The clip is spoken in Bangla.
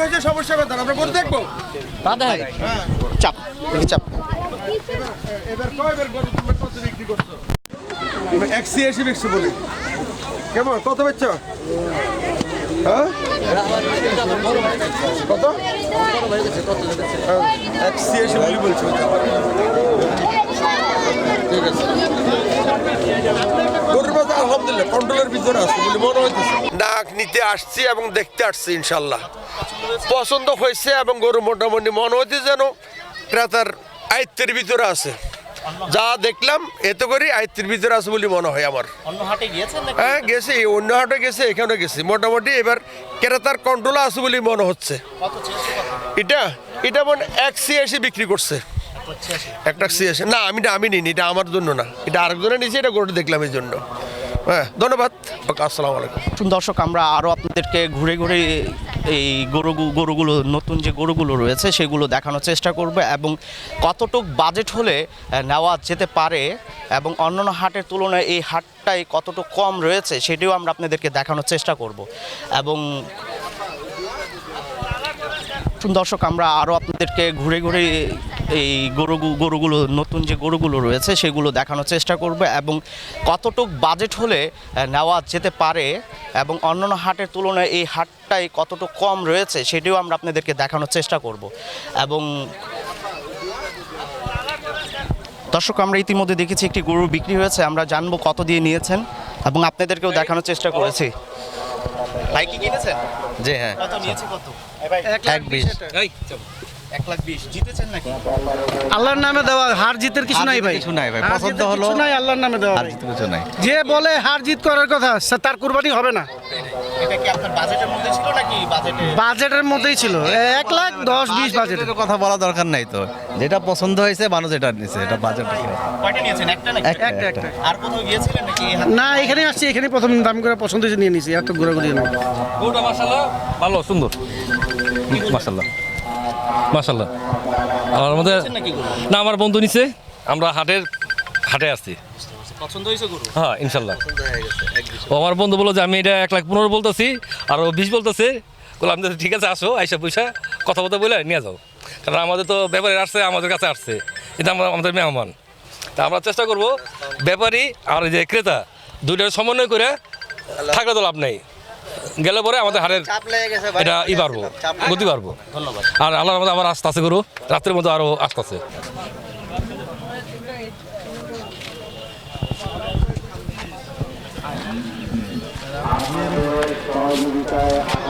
হয়েছে সমস্যা কথা আমরা গরু দেখব। চাপ দেখি চাপ। এবার কয় এবার গরু তুমি কত বিক্রি করছ? একশি এসি বিক্রি বলি। কেমন? কত বেচছ? হ্যাঁ? কত? একশি এসি বলি বলছো। ঠিক আছে। আলহামদুলিল্লাহ কন্ট্রোলের ভিতরে আছে বলে মনে হইতেছে। ডাক নিতে আসছি এবং দেখতে আসছি ইনশাল্লাহ পছন্দ হয়েছে এবং গরু মোটামুটি মনে হইতে যেন ক্রেতার আয়ত্তের ভিতরে আছে। যা দেখলাম এতে করে আয়ত্তের ভিতরে আছে বলে মনে হয় আমার। হ্যাঁ গেছি অন্য হাটে গেছে এখানে গেছি। মোটামুটি এবার ক্রেতার কন্ট্রোলে আছে বলে মনে হচ্ছে। এটা এটা মনে এক সিএসি বিক্রি করছে। একটা সিএসি না আমি আমি নিইনি এটা আমার জন্য না। এটা আরেকজনে নিয়েছি এটা গরুটা দেখলাম এই জন্য। হ্যাঁ ধন্যবাদ। আসসালামু আলাইকুম। দর্শক, আমরা আরও আপনাদেরকে ঘুরে ঘুরে এই গরু গরুগুলো, নতুন যে গরুগুলো রয়েছে, সেগুলো দেখানোর চেষ্টা করব এবং কতটুক বাজেট হলে নেওয়া যেতে পারে এবং অন্যান্য হাটের তুলনায় এই হাটটাই কতটুক কম রয়েছে, সেটিও আমরা আপনাদেরকে দেখানোর চেষ্টা করব। এবং দর্শক, আমরা আরও আপনাদেরকে ঘুরে ঘুরে এই গরু গরুগুলো নতুন যে গরুগুলো রয়েছে সেগুলো দেখানোর চেষ্টা করব এবং কতটুক বাজেট হলে নেওয়া যেতে পারে এবং অন্যান্য হাটের তুলনায় এই হাটটাই কতটুক কম রয়েছে সেটিও আমরা আপনাদেরকে দেখানোর চেষ্টা করব এবং দর্শক আমরা ইতিমধ্যে দেখেছি একটি গরু বিক্রি হয়েছে আমরা জানব কত দিয়ে নিয়েছেন এবং আপনাদেরকেও দেখানোর চেষ্টা করেছি। ভাই কি কিনেছেন? জি হ্যাঁ। কত নিয়েছে কত? এক বিশ। এক লাখ বিশ। জিতেছেন নাকি? আল্লাহর নামে দেওয়া হার জিতের কিছু নাই ভাই। কিছু নাই ভাই। হার পছন্দ জিতের হলো- কিছু নাই আল্লাহর নামে দেওয়া আর ভাই। কিছু নাই। যে বলে হার জিত করার কথা সে তার কুরবানি হবে না। এটা কি আপনার বাজেটের মধ্যে ছিল নাকি বাজেটে বাজেটের মধ্যেই ছিল। এক লাখ দশ বিশ বাজেট বাজেটের কথা বলা দরকার নাই তো। যেটা পছন্দ হয়েছে মানুষ যেটা নিছে। এটা বাজেট কয়টা নিয়েছেন? একটা নাকি? একটা একটা আর কোথাও গিয়েছিলেন নাকি এই হাতে? না এখানে আসছি এখানে প্রথম দাম করে পছন্দ হয়েছে নিয়ে নিছি। এত ঘুরাঘুরি না গরুটা মাসাল্লাহ ভালো সুন্দর। মাসাল্লাহ মাসাল্লাহ আমার মধ্যে না আমার বন্ধু নিছে। আমরা হাটের হাটে আসছি। হ্যাঁ ইনশাল্লাহ ও আমার বন্ধু বলল যে আমি এটা এক লাখ পনেরো বলতেছি আর ও বিশ বলতেছে। বললাম ঠিক আছে আসো আইসা পয়সা কথা বলতে বলে নিয়ে যাও। কারণ আমাদের তো ব্যাপারী আসছে আমাদের কাছে আসছে। এটা আমরা আমাদের মেহমান। তা আমরা চেষ্টা করব ব্যাপারী আর এই যে ক্রেতা দুইটার সমন্বয় করে থাকলে তো লাভ নেই। গেলে পরে আমাদের হারের এটা ই পারব গতি পারব ধন্যবাদ। আর আল্লাহর মধ্যে আবার আস্তে আছে গরু রাত্রের মধ্যে আরও আস্তে সহযোগিতায়